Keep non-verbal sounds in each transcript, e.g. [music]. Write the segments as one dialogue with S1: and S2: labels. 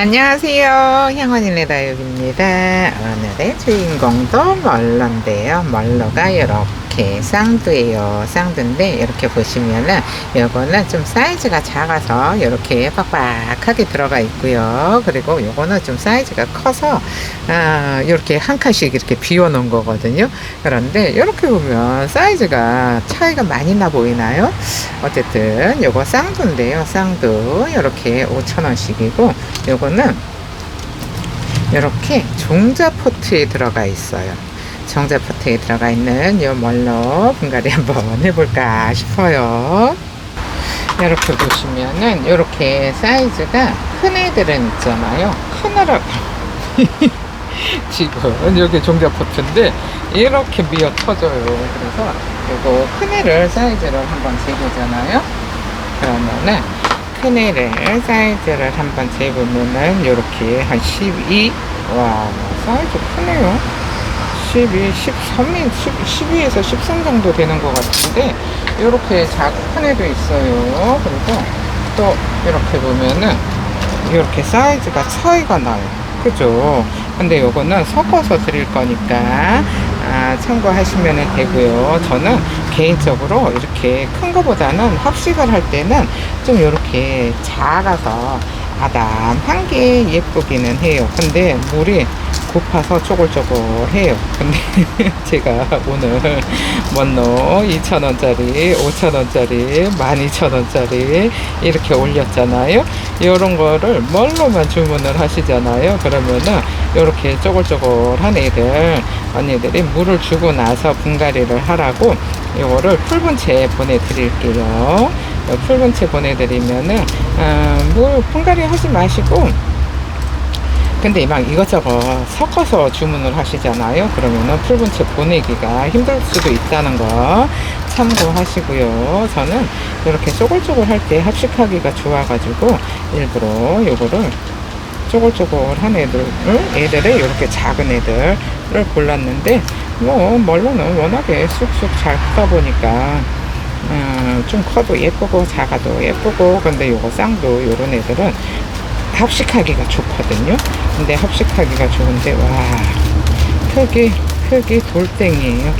S1: 안녕하세요. 향원일레다육입니다. 오늘의 주인공도 멀러인데요. 멀러가 이렇게 쌍두예요. 쌍두인데 이렇게 보시면은 요거는 좀 사이즈가 작아서 이렇게 빡빡하게 들어가 있고요. 그리고 요거는 좀 사이즈가 커서 아, 이렇게 한 칸씩 이렇게 비워 놓은 거거든요. 그런데 이렇게 보면 사이즈가 차이가 많이 나 보이나요? 어쨌든 요거 쌍두인데요. 쌍두 이렇게 5,000원씩이고 요거는 이렇게 종자 포트에 들어가 있어요. 종자 포트에 들어가 있는 요 멀로 분갈이 한번 [laughs] 해볼까 싶어요. 이렇게 보시면은 이렇게 사이즈가 큰 애들은 있잖아요. 크느라 [laughs] 지금 여기 종자 포트인데 이렇게 미어 터져요. 그래서 요거 큰 애를 사이즈를 한번 재보잖아요. 그러면은 큰 애를 사이즈를 한번 재보면은 요렇게 한 12. 와 사이즈 크네요. 12, 13이 12에서 13 정도 되는 것 같은데 요렇게 작은 큰 애도 있어요. 그리고 또 이렇게 보면은 이렇게 사이즈가 차이가 나요. 그죠? 근데 요거는 섞어서 드릴 거니까 아, 참고하시면 되고요. 저는 개인적으로 이렇게 큰 거보다는 합식을 할 때는 좀 이렇게 작아서 아담한 게 예쁘기는 해요. 근데 물이 고파서 쪼글쪼글해요. 근데 [laughs] 제가 오늘 먼로 2,000원짜리, 5,000원짜리, 12,000원짜리 이렇게 올렸잖아요. 이런 거를 뭘로만 주문을 하시잖아요. 그러면은 이렇게 쪼글쪼글한 애들 언니들이 물을 주고 나서 분갈이를 하라고 이거를 풀분채 보내드릴게요. 풀분채 보내드리면은 어, 물 분갈이 하지 마시고 근데 막 이것저것 섞어서 주문을 하시잖아요. 그러면은 풀분채 보내기가 힘들 수도 있다는 거 참고하시고요. 저는 이렇게 쪼글쪼글 할 때 합식하기가 좋아가지고 일부러 요거를 쪼글쪼글한 애들, 애들을 이렇게 작은 애들을 골랐는데 뭐 멀로는 워낙에 쑥쑥 잘 크다 보니까 음, 좀 커도 예쁘고 작아도 예쁘고 근데 요거 쌍도 요런 애들은 합식하기가 좋거든요. 근데 합식하기가 좋은데 와 크기 크기 돌덩이에요.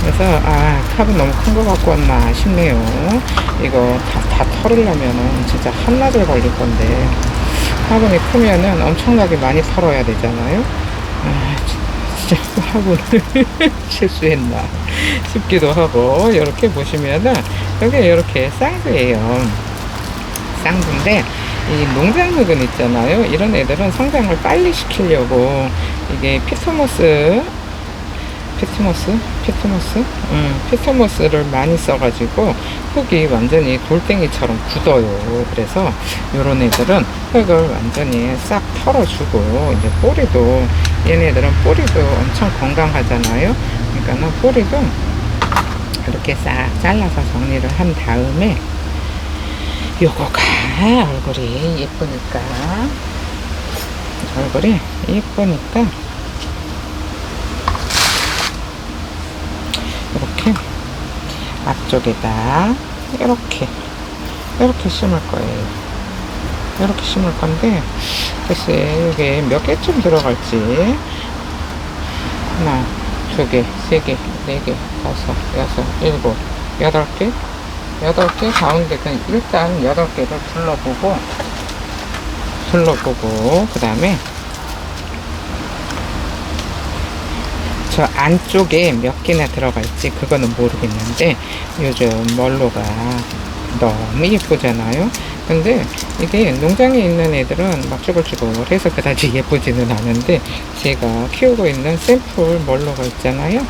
S1: 그래서 아 탑은 너무 큰 거 갖고 왔나 싶네요. 이거 다, 다 털으려면은 진짜 한낮을 걸릴 건데 화분이 크면은 엄청나게 많이 털어야 되잖아요. 아 진짜 화분을 [laughs] 실수했나 싶기도 하고 이렇게 보시면은 여기 이렇게 쌍두예요. 쌍두인데 이 농장흙은 있잖아요. 이런 애들은 성장을 빨리 시키려고 이게 피토모스 피트모스? 피트모스? 음, 피트모스를 많이 써가지고 흙이 완전히 돌덩이처럼 굳어요. 그래서 요런 애들은 흙을 완전히 싹 털어주고 이제 뿌리도 얘네들은 뿌리도 엄청 건강하잖아요. 그러니까는 뿌리도 이렇게 싹 잘라서 정리를 한 다음에 요거가 얼굴이 예쁘니까. 얼굴이 예쁘니까. 이렇게 앞쪽에다 이렇게 이렇게 심을 거예요. 이렇게 심을 건데 글쎄 이게 몇 개쯤 들어갈지. 하나 두 개 세 개 네 개 다섯 여섯 일곱 여덟 개 여덟 개 가운데 그냥 일단 여덟 개를 둘러보고 둘러보고 그 다음에 저 안쪽에 몇 개나 들어갈지 그거는 모르겠는데 요즘 멀로가 너무 예쁘잖아요. 근데 이게 농장에 있는 애들은 막 쭈글쭈글해서 그다지 [laughs] 예쁘지는 않은데 제가 키우고 있는 샘플 멀로가 있잖아요.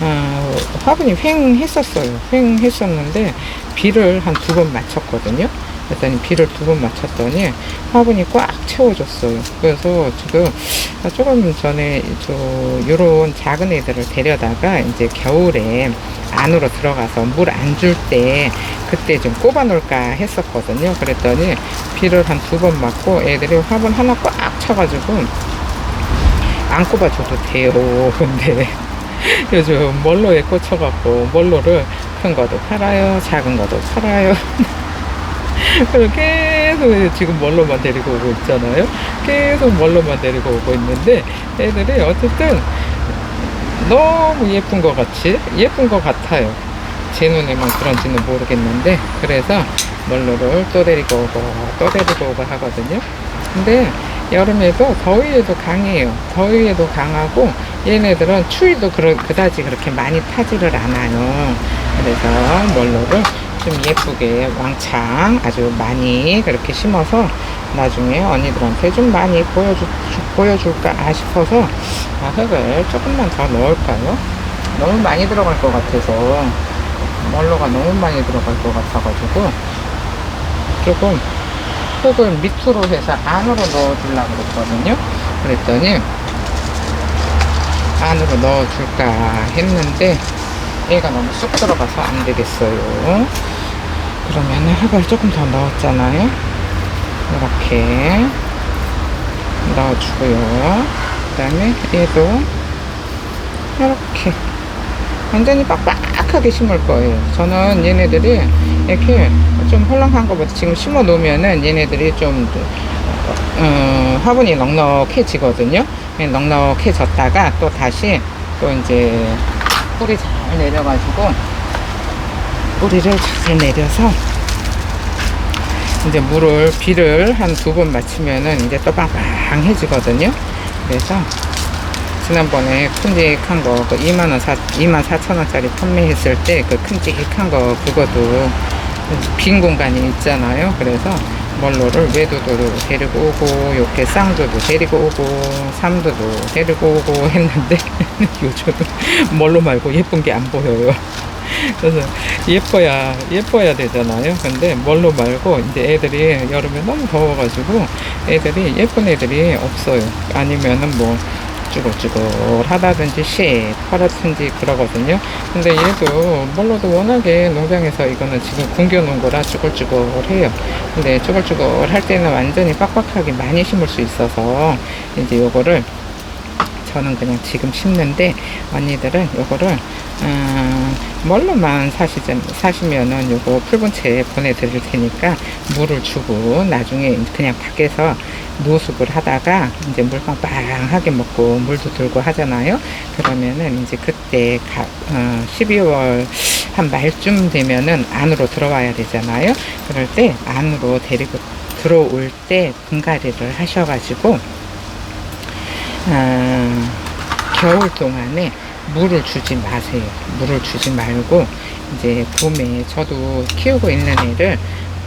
S1: 어, 화분이 횡했었어요. 횡했었는데 비를 한 두 번 맞췄거든요 그랬더니 비를 두 번 맞췄더니 화분이 꽉 채워졌어요. 그래서 지금 조금 전에 저 요런 작은 애들을 데려다가 이제 겨울에 안으로 들어가서 물 안 줄 때 그때 좀 꼽아 놓을까 했었거든요. 그랬더니 비를 한 두 번 맞고 애들이 화분 하나 꽉 차가지고 안 꼽아줘도 돼요. [laughs] 근데 [laughs] 요즘 멀로에 꽂혀갖고 멀로를 큰 것도 팔아요. 작은 것도 팔아요. [laughs] 그렇게 계속 지금 멀로만 데리고 오고 있잖아요. 계속 멀로만 데리고 오고 있는데 애들이 어쨌든 너무 예쁜 것 같이 예쁜 것 같아요. 제 눈에만 그런지는 모르겠는데 그래서 멀로를 또 데리고 오고 또 데리고 오고 하거든요. 근데 여름에도 더위에도 강해요. 더위에도 강하고 얘네들은 추위도 그러, 그다지 그렇게 많이 타지를 않아요. 그래서 멀로를 좀 예쁘게 왕창 아주 많이 그렇게 심어서 나중에 언니들한테 좀 많이 보여주, 보여줄까 싶어서 아, 흙을 조금만 더 넣을까요? 너무 많이 들어갈 것 같아서 멀로가 너무 많이 들어갈 것 같아가지고 조금 흙을 밑으로 해서 안으로 넣어주려고 그랬거든요. 그랬더니 안으로 넣어줄까 했는데 얘가 너무 쑥 들어가서 안 되겠어요. 그러면 흙을 조금 더 넣었잖아요. 이렇게 넣어주고요. 그 다음에 얘도 이렇게 완전히 빡빡하게 심을 거예요. 저는 얘네들이 이렇게 좀 헐렁한 것보다 지금 심어 놓으면은 얘네들이 좀 어, 화분이 넉넉해지거든요. 넉넉해졌다가 또 다시 또 이제 뿌리 잘 내려가지고 뿌리를 잘 내려서 이제 물을 비를 한 두 번 맞추면은 이제 또 빵빵해지거든요. 그래서 지난번에 큼직한 거, 그 2만원, 2만 4천 원짜리 판매했을 때 그 큼직한 거, 그것도 빈 공간이 있잖아요. 그래서 멀로를 외도도 데리고 오고, 이렇게 쌍두도 데리고 오고, 삼두도 데리고 오고 [laughs] 했는데, [laughs] 요즘은 멀로 말고 예쁜 게 안 보여요. [laughs] 그래서 예뻐야, 예뻐야 되잖아요. 근데 멀로 말고, 이제 애들이 여름에 너무 더워가지고, 애들이, 예쁜 애들이 없어요. 아니면은 뭐, 쭈글쭈글 하다든지 시퍼렇든지 그러거든요. 근데 얘도 멀로도 워낙에 농장에서 이거는 지금 굶겨놓은 거라 쭈글쭈글 해요. 근데 쭈글쭈글 할 때는 완전히 빡빡하게 많이 심을 수 있어서 이제 요거를 저는 그냥 지금 심는데 언니들은 요거를 음, 멀로만 사시자, 사시면은 요거 풀분채 보내드릴 테니까 물을 주고 나중에 그냥 밖에서 노숙을 하다가 이제 물 빵빵하게 먹고 물도 들고 하잖아요. 그러면은 이제 그때 가, 어, 12월 한 말쯤 되면은 안으로 들어와야 되잖아요. 그럴 때 안으로 데리고 들어올 때 분갈이를 하셔가지고 어, 겨울 동안에 물을 주지 마세요. 물을 주지 말고 이제 봄에 저도 키우고 있는 애를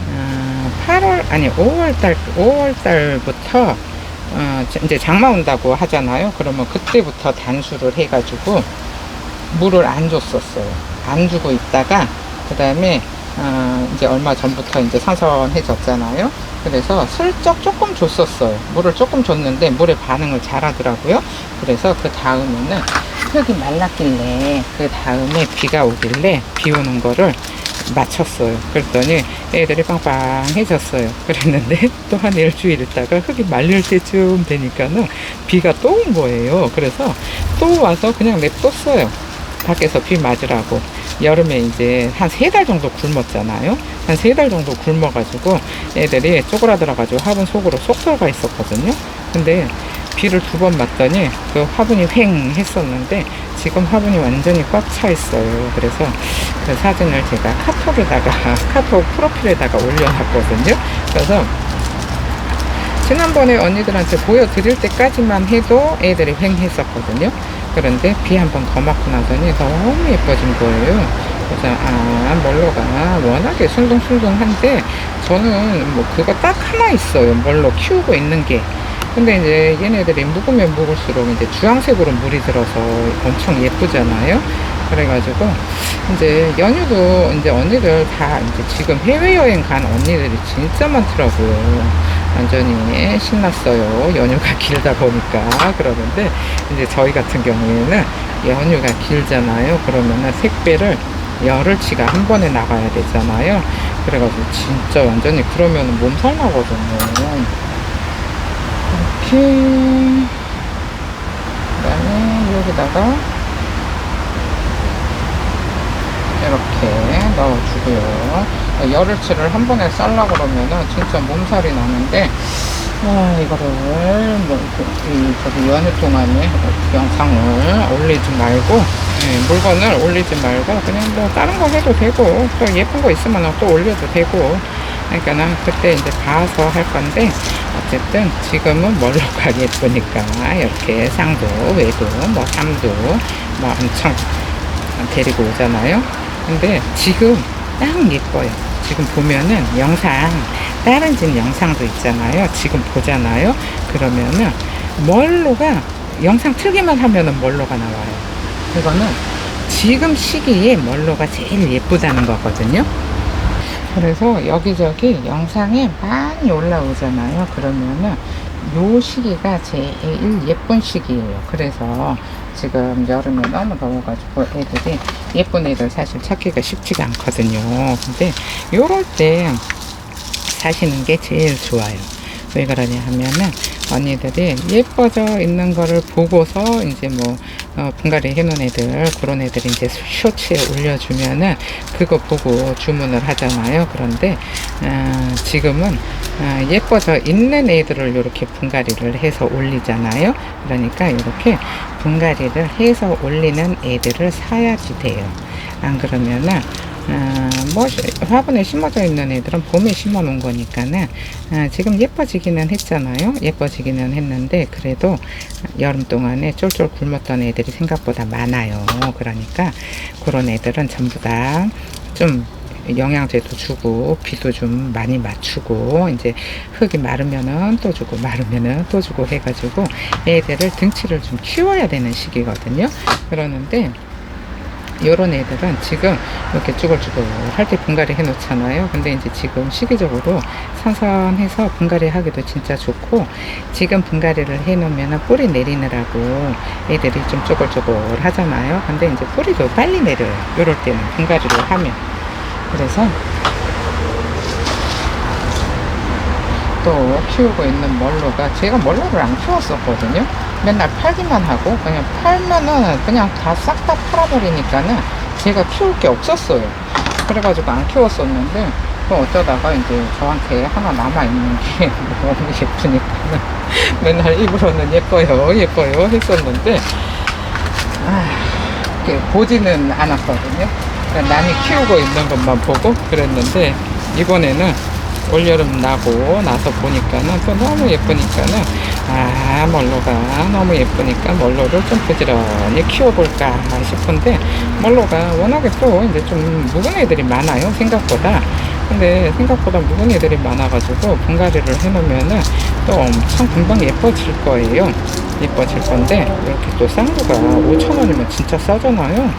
S1: 어, 8월 아니 5월 달 5월 달부터 어, 이제 장마 온다고 하잖아요. 그러면 그때부터 단수를 해가지고 물을 안 줬었어요. 안 주고 있다가 그 다음에 어, 이제 얼마 전부터 이제 선선해졌잖아요. 그래서 슬쩍 조금 줬었어요. 물을 조금 줬는데 물에 반응을 잘하더라고요. 그래서 그 다음에는 흙이 말랐길래 그 다음에 비가 오길래 비 오는 거를 맞췄어요. 그랬더니 애들이 빵빵해졌어요. 그랬는데 [laughs] 또 한 일주일 있다가 흙이 말릴 때쯤 되니까는 비가 또 온 거예요. 그래서 또 와서 그냥 냅뒀어요. 밖에서 비 맞으라고. 여름에 이제 한 세 달 정도 굶었잖아요. 한 세 달 정도 굶어가지고 애들이 쪼그라들어가지고 화분 속으로 쏙 들어가 있었거든요. 근데 비를 두 번 맞더니 그 화분이 휑 했었는데 지금 화분이 완전히 꽉 차 있어요. 그래서 그 사진을 제가 카톡에다가 [laughs] 카톡 프로필에다가 올려놨거든요. 그래서 지난번에 언니들한테 보여드릴 때까지만 해도 애들이 휑했었거든요. 그런데 비 한 번 더 맞고 나더니 너무 예뻐진 거예요. 그래서 아 멀로가 워낙에 순둥순둥한데 저는 뭐 그거 딱 하나 있어요. 멀로 키우고 있는 게. 근데 이제 얘네들이 묵으면 묵을수록 이제 주황색으로 물이 들어서 엄청 예쁘잖아요. 그래가지고 이제 연휴도 이제 언니들 다 이제 지금 해외여행 간 언니들이 진짜 많더라고요. 완전히 신났어요. 연휴가 [laughs] 길다 보니까. 그러는데 이제 저희 같은 경우에는 연휴가 길잖아요. 그러면은 택배를 열흘치가 한 번에 나가야 되잖아요. 그래가지고 진짜 완전히 그러면 몸살 나거든요. 이렇게 그다음에 여기다가 이렇게 넣어주고요. 그 열흘치를 한 번에 쌀라 그러면은 진짜 몸살이 나는데 아, 이거를 뭐, 그, 이, 저기 연휴 동안에 영상을 올리지 말고, 예, 물건을 올리지 말고, 그냥 뭐 다른 거 해도 되고, 또 예쁜 거 있으면 또 올려도 되고, 그러니까 는 그때 이제 봐서 할 건데, 어쨌든 지금은 멀로가 [laughs] 예쁘니까, 이렇게 상도, 외도, 뭐 삼도, 뭐 엄청 데리고 오잖아요. 근데 지금 딱 예뻐요. 지금 보면은 영상, 다른 집 영상도 있잖아요. 지금 보잖아요. 그러면은 멀로가 영상 틀기만 하면은 멀로가 나와요. 이거는 지금 시기에 멀로가 제일 예쁘다는 거거든요. 그래서 여기저기 영상에 많이 올라오잖아요. 그러면은 요 시기가 제일 예쁜 시기예요. 그래서 지금 여름에 너무 더워가지고 애들이 예쁜 애들 사실 찾기가 쉽지가 않거든요. 근데 요럴 때 사시는 게 제일 좋아요. 왜 그러냐 하면은 언니들이 예뻐져 있는 거를 보고서 이제 뭐 어, 분갈이 해놓은 애들 그런 애들 이제 쇼츠에 올려주면은 그거 보고 주문을 하잖아요. 그런데 어, 지금은 어, 예뻐져 있는 애들을 이렇게 분갈이를 해서 올리잖아요. 그러니까 이렇게 분갈이를 해서 올리는 애들을 사야지 돼요. 안 그러면은 어, 뭐 시- 화분에 심어져 있는 애들은 봄에 심어 놓은 거니까는 어, 지금 예뻐지기는 했잖아요. 예뻐지기는 했는데 그래도 여름 동안에 쫄쫄 굶었던 애들이 생각보다 많아요. 그러니까 그런 애들은 전부 다 좀 영양제도 주고 비도 좀 많이 맞추고 이제 흙이 마르면은 또 주고 마르면은 또 주고 해가지고 애들을 등치를 좀 키워야 되는 시기거든요. 그러는데 요런 애들은 지금 이렇게 쭈글쭈글 할 때 분갈이 해 놓잖아요. 근데 이제 지금 시기적으로 선선해서 분갈이 하기도 진짜 좋고 지금 분갈이를 해 놓으면 뿌리 내리느라고 애들이 좀 쭈글쭈글 하잖아요. 근데 이제 뿌리도 빨리 내려요. 요럴 때는 분갈이를 하면. 그래서 또 키우고 있는 멀로가 제가 멀로를 안 키웠었거든요. 맨날 팔기만 하고 그냥 팔면은 그냥 다 싹 다 팔아버리니까는 제가 키울 게 없었어요. 그래가지고 안 키웠었는데 또 어쩌다가 이제 저한테 하나 남아있는 게 [laughs] 너무 예쁘니까는 [laughs] 맨날 입으로는 예뻐요 예뻐요 했었는데 아, 보지는 않았거든요. 그냥 남이 키우고 있는 것만 보고 그랬는데 이번에는 올여름 나고 나서 보니까는 또 너무 예쁘니까는 아 멀로가 너무 예쁘니까 멀로를 좀 부지런히 키워볼까 싶은데 멀로가 워낙에 또 이제 좀 묵은 애들이 많아요 생각보다. 근데 생각보다 묵은 애들이 많아가지고 분갈이를 해놓으면은 또 엄청 금방 예뻐질 거예요. 예뻐질 건데 이렇게 또 쌍두가 5천원이면 진짜 싸잖아요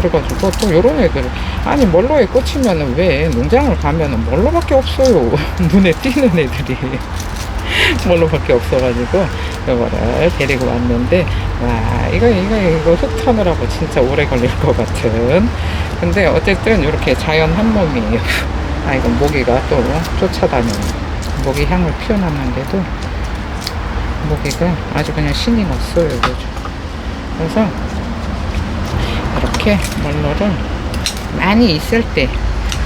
S1: 그래가지고 또 요런 애들. 아니 멀로에 꽂히면은 왜 농장을 가면은 멀로밖에 없어요. [laughs] 눈에 띄는 애들이. [laughs] 멀로밖에 없어가지고 이거를 데리고 왔는데 와 이거 이거 이거 흙 터느라고 진짜 오래 걸릴 것 같은. 근데 어쨌든 이렇게 자연 한 몸이에요 [laughs] 아 이건 모기가 또 쫓아다니는 모기 향을 피워놨는데도 모기가 아주 그냥 신이 났어요 그래서 이렇게 멀로를 많이 있을 때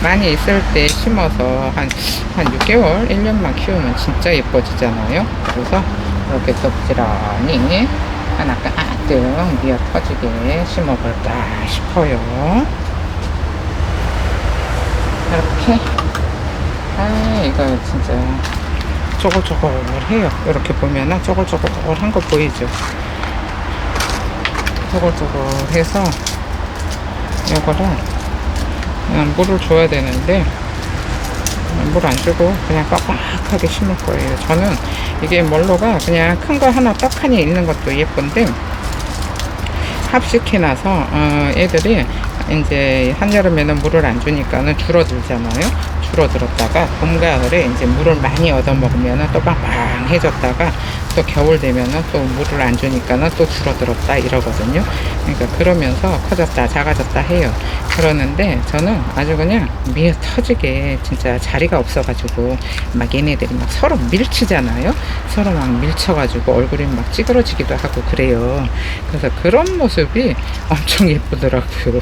S1: 많이 있을 때 심어서 한, 한 6개월, 1년만 키우면 진짜 예뻐지잖아요. 그래서 이렇게 또 부지런히 하나 가득 미어 터지게 심어볼까 싶어요. 이렇게. 아, 이거 진짜 쪼글쪼글해요. 이렇게 보면은 쪼글쪼글한 거 보이죠? 쪼글쪼글해서 이거를 그냥 물을 줘야 되는데 물 안 주고 그냥 빡빡하게 심을 거예요. 저는 이게 멀로가 그냥 큰 거 하나 떡하니 있는 것도 예쁜데 합식해놔서 어, 애들이 이제 한여름에는 물을 안 주니까는 줄어들잖아요. 줄어들었다가 봄 가을에 이제 물을 많이 얻어 먹으면은 또 빵빵해졌다가 또 겨울 되면은 또 물을 안 주니까는 또 줄어들었다 이러거든요. 그러니까 그러면서 커졌다 작아졌다 해요. 그러는데 저는 아주 그냥 미어 터지게 진짜 자리가 없어가지고 막 얘네들이 막 서로 밀치잖아요. 서로 막 밀쳐가지고 얼굴이 막 찌그러지기도 하고 그래요. 그래서 그런 모습이 엄청 예쁘더라고요.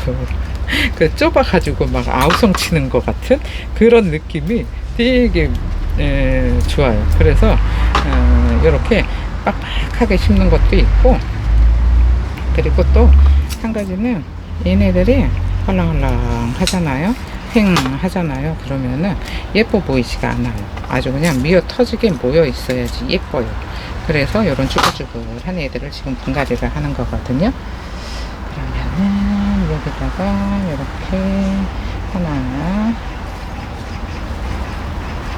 S1: [laughs] 그 좁아가지고 막 아우성 치는 것 같은 그런 느낌이 되게 에, 좋아요. 그래서 어, 이렇게 빡빡하게 심는 것도 있고 그리고 또 한 가지는 얘네들이 헐렁헐렁 하잖아요. 횡 하잖아요. 그러면은 예뻐 보이지가 않아요. 아주 그냥 미어 터지게 모여 있어야지 예뻐요. 그래서 이런 쭈글쭈글한 애들을 지금 분갈이를 하는 거거든요. 그러면은 여기다가 이렇게 하나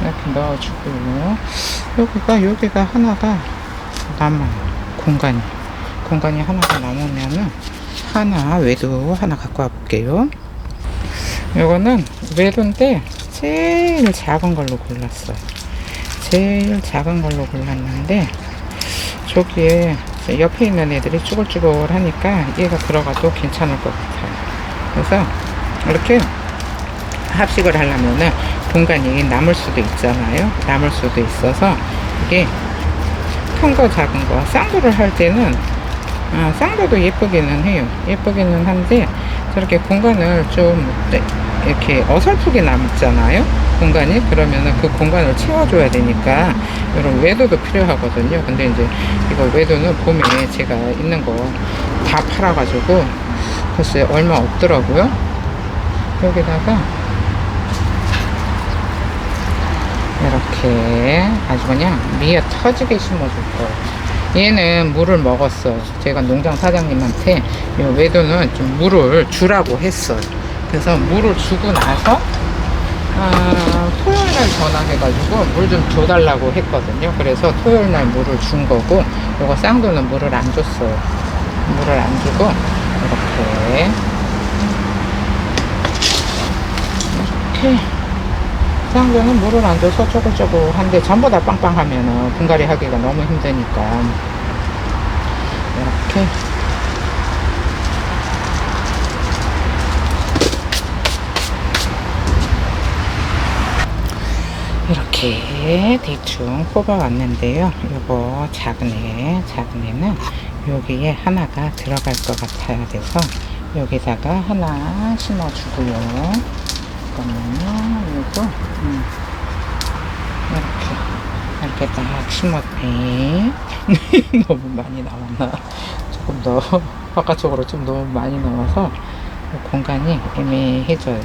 S1: 이렇게 넣어주고요. 여기가 여기가 하나가 남아요. 공간이 공간이 하나가 남으면은 하나 외도 하나 갖고 와 볼게요. 요거는 외도인데 제일 작은 걸로 골랐어요. 제일 작은 걸로 골랐는데 저기에 옆에 있는 애들이 쭈글쭈글 하니까 얘가 들어가도 괜찮을 것 같아요. 그래서 이렇게 합식을 하려면은 공간이 남을 수도 있잖아요. 남을 수도 있어서 이게 큰 거 작은 거 쌍도를 할 때는 아, 쌍도도 예쁘기는 해요. 예쁘기는 한데 저렇게 공간을 좀 네, 이렇게 어설프게 남잖아요. 공간이 그러면은 그 공간을 채워줘야 되니까 이런 외도도 필요하거든요. 근데 이제 이거 외도는 봄에 제가 있는 거 다 팔아가지고 글쎄 얼마 없더라고요. 여기다가 이렇게 아주 그냥 미어 터지게 심어줄 거예요. 얘는 물을 먹었어요. 제가 농장 사장님한테 이 외도는 좀 물을 주라고 했어요. 그래서 물을 주고 나서 아, 토요일 날 전화해가지고 물 좀 줘달라고 했거든요. 그래서 토요일 날 물을 준 거고, 요거 쌍도는 물을 안 줬어요. 물을 안 주고, 이렇게. 이렇게. 쌍도는 물을 안 줘서 쪼글쪼글 한데 전부 다 빵빵하면은 분갈이 하기가 너무 힘드니까. 이렇게. 이렇게 대충 뽑아왔는데요. 요거 작은 애, 작은 애는 여기에 하나가 들어갈 것 같아야 돼서 여기다가 하나 심어주고요. 그러면은 요거 음, 이렇게 이렇게 딱 심었네. [laughs] 너무 많이 나왔나? 조금 더 바깥쪽으로 좀 너무 많이 나와서 공간이 애매해져요.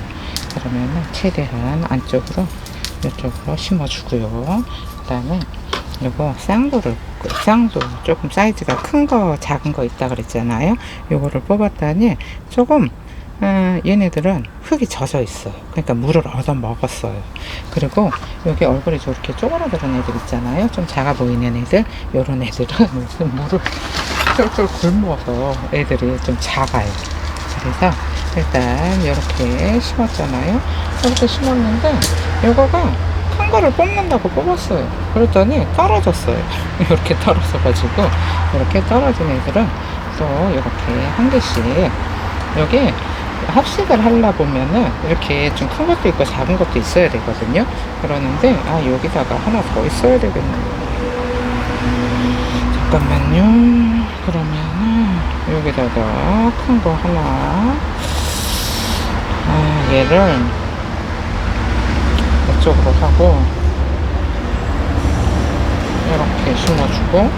S1: 그러면은 최대한 안쪽으로 이쪽으로 심어주고요. 그 다음에 요거 쌍도를 쌍도 조금 사이즈가 큰 거 작은 거 있다 그랬잖아요. 요거를 뽑았더니 조금 어, 얘네들은 흙이 젖어 있어요. 그러니까 물을 얻어 먹었어요. 그리고 여기 얼굴이 저렇게 쪼그라드는 애들 있잖아요. 좀 작아 보이는 애들. 요런 애들은 [laughs] 무슨 물을 쫄쫄 굶어서 애들이 좀 작아요. 그래서 일단 이렇게 심었잖아요. 이렇게 심었는데 요거가 큰 거를 뽑는다고 뽑았어요. 그랬더니 떨어졌어요. [laughs] 이렇게 떨어져가지고 이렇게 떨어진 애들은 또 이렇게 한 개씩 여기 합식을 하려 보면은 이렇게 좀 큰 것도 있고 작은 것도 있어야 되거든요. 그러는데 아 여기다가 하나 더 있어야 되겠네요. 잠깐만요. 그러면은 여기다가 큰 거 하나 아 얘를 이쪽으로 하고 이렇게 심어주고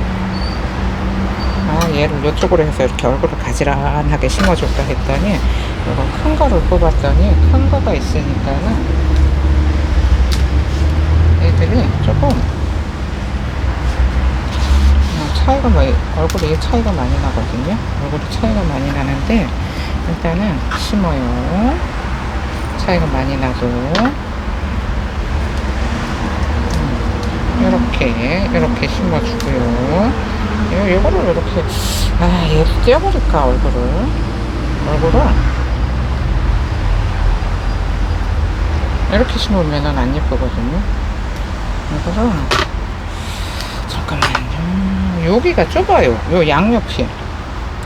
S1: 아 얘를 이쪽으로 해서 이렇게 얼굴을 가지런하게 심어줄까 했더니 이거 큰 거를 뽑았더니 큰 거가 있으니까는 애들이 조금 어, 차이가 많이, 얼굴이 차이가 많이 나거든요. 얼굴이 차이가 많이 나는데 일단은 심어요. 차이가 많이 나도. 이렇게 이렇게 심어주고요. 요 요거를 이렇게 아 얘를 떼어버릴까 얼굴을. 얼굴을 이렇게 심으면 은 안 예쁘거든요. 이거를 잠깐만요. 여기가 좁아요. 요 양옆이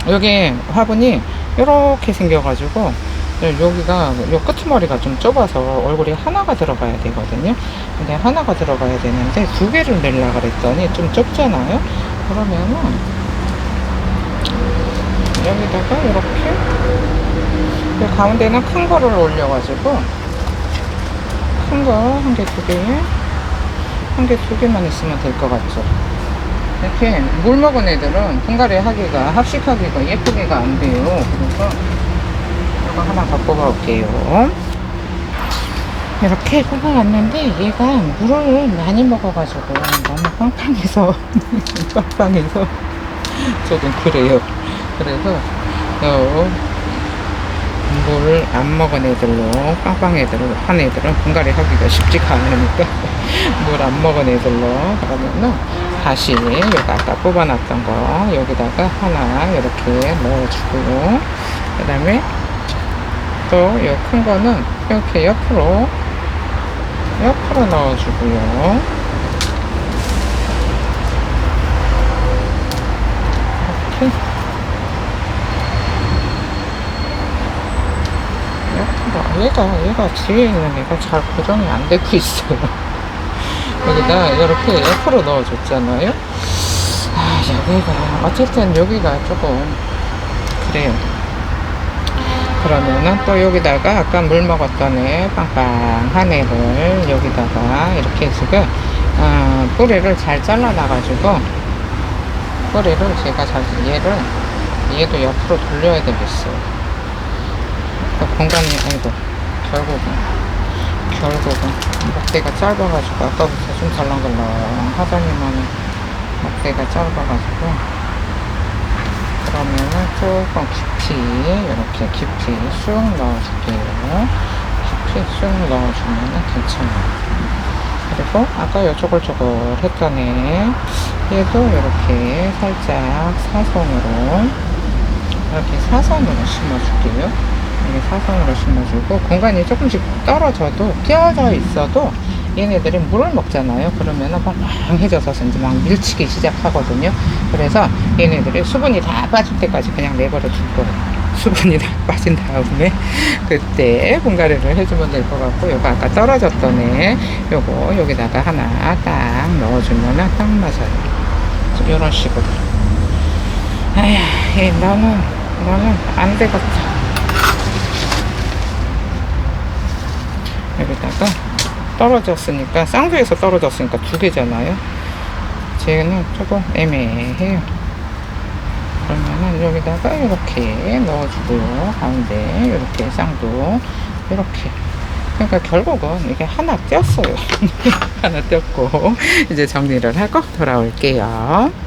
S1: 여기 화분이 이렇게 생겨가지고 여기가 요 끄트머리가 좀 좁아서 얼굴이 하나가 들어가야 되거든요. 근데 하나가 들어가야 되는데 두 개를 내려 그랬더니 좀 좁잖아요. 그러면은 여기다가 이렇게 그 가운데는 큰 거를 올려가지고 큰 거 한 개, 두 개, 한 개, 두 개만 있으면 될 것 같죠. 이렇게 물 먹은 애들은 분갈이 하기가 합식하기가 예쁘게가 안 돼요. 그래서 이거 하나 갖고 가볼게요. 이렇게 뽑아놨는데 얘가 물을 많이 먹어가지고 너무 빵빵해서 [laughs] 빵빵해서 저도 그래요. 그래서 어, 물을 안 먹은 애들로 빵빵 애들을 한 애들은 분갈이 하기가 쉽지가 않으니까 [laughs] 물 안 먹은 애들로. 그러면은 다시 여기 아까 뽑아놨던 거 여기다가 하나 이렇게 넣어주고 그 다음에 또 이 큰 거는 이렇게 옆으로 옆으로 넣어주고요. 이렇게 옆으로 얘가 얘가 뒤에 있는 애가 잘 고정이 안 되고 있어요. 여기다 이렇게 옆으로 넣어줬잖아요. 아 여기가 어쨌든 여기가 조금 그래요. 그러면은 또 여기다가 아까 물 먹었던 애 빵빵한 애를 여기다가 이렇게 지금 어, 뿌리를 잘 잘라놔가지고 뿌리를 제가 잘 얘를 얘도 옆으로 돌려야 되겠어요. 그 공간이 아이고 결국은 결국은 목대가 짧아가지고 아까부터 좀 덜렁덜렁 하더니만은 목대가 짧아가지고. 그러면은 조금 깊이 이렇게 깊이 쑥 넣어줄게요. 깊이 쑥 넣어주면은 괜찮아요. 그리고 아까 요 쪼글쪼글 했던 애 얘도 이렇게 살짝 사선으로 이렇게 사선으로 심어줄게요 이렇게 사선으로 심어주고 공간이 조금씩 떨어져도 끼어져 있어도 얘네들이 물을 먹잖아요. 그러면은 빵빵해져서 이제 막 밀치기 시작하거든요. 그래서 얘네들이 수분이 다 빠질 때까지 그냥 내버려 둘 거예요. 수분이 다 [laughs] 빠진 다음에 그때 분갈이를 해주면 될 것 같고 요거 아까 떨어졌던 애 요거 여기다가 하나 딱 넣어주면은 딱 맞아요. 이런 식으로. 에휴, 얘 너는 너는 안 되겠다. 여기다가 떨어졌으니까 쌍두에서 떨어졌으니까 두 개잖아요. 쟤는 조금 애매해요. 그러면은 여기다가 이렇게 넣어주고요. 가운데 이렇게 쌍두 이렇게. 그러니까 결국은 이게 하나 띄었어요. [laughs] 하나 띄었고 이제 정리를 하고 돌아올게요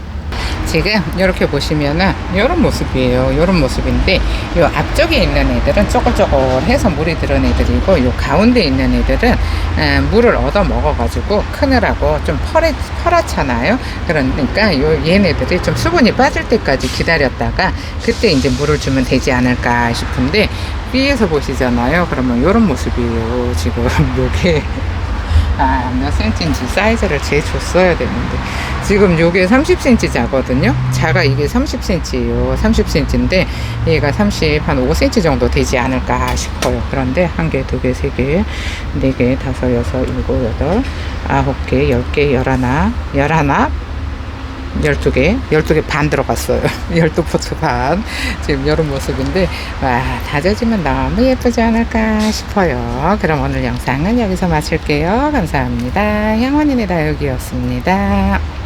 S1: 지금 이렇게 보시면은 이런 모습이에요. 이런 모습인데 이 앞쪽에 있는 애들은 쪼글쪼글해서 물이 들은 애들이고 이 가운데 있는 애들은 에, 물을 얻어 먹어가지고 크느라고 좀 펄해, 펄었잖아요. 그러니까 요 얘네들이 좀 수분이 빠질 때까지 기다렸다가 그때 이제 물을 주면 되지 않을까 싶은데 위에서 보시잖아요. 그러면 이런 모습이에요. 지금 [laughs] 요게 아, 몇 센치인지 사이즈를 재줬어야 되는데. 지금 요게 30cm 자거든요. 자가 이게 30cm예요. 30cm인데 얘가 30 한 5cm 정도 되지 않을까 싶어요. 그런데 한 개, 두 개, 세 개, 네 개, 다섯, 여섯, 일곱, 여덟, 아홉 개, 열 개, 열하나, 열하나 12개, 12개 반 들어갔어요. [laughs] 12포트 반. 지금 이런 모습인데, 와, 다져지면 너무 예쁘지 않을까 싶어요. 그럼 오늘 영상은 여기서 마칠게요. 감사합니다. 향원인의 다육이었습니다.